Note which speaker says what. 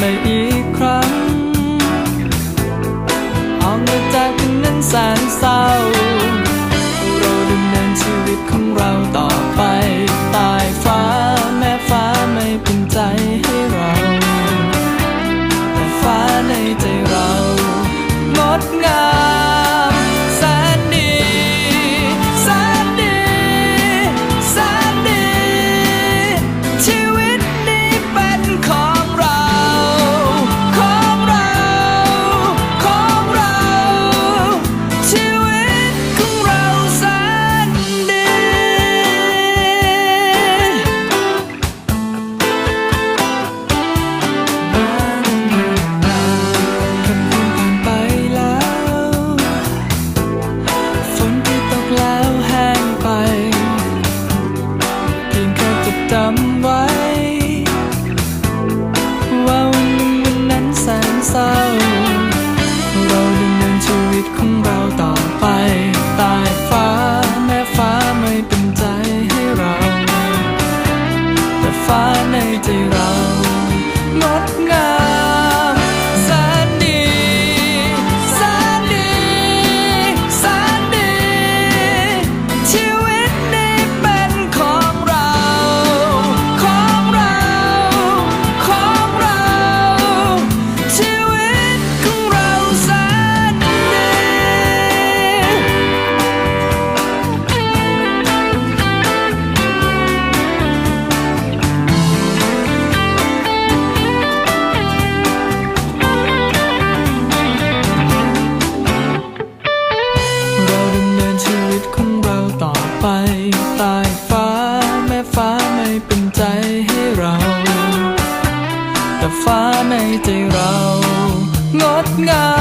Speaker 1: ไม่อีกครั้ง ออกมาจากคืนนั้นแสนเศร้า i'm ambas. ฟ้าในใจเรา งดงาม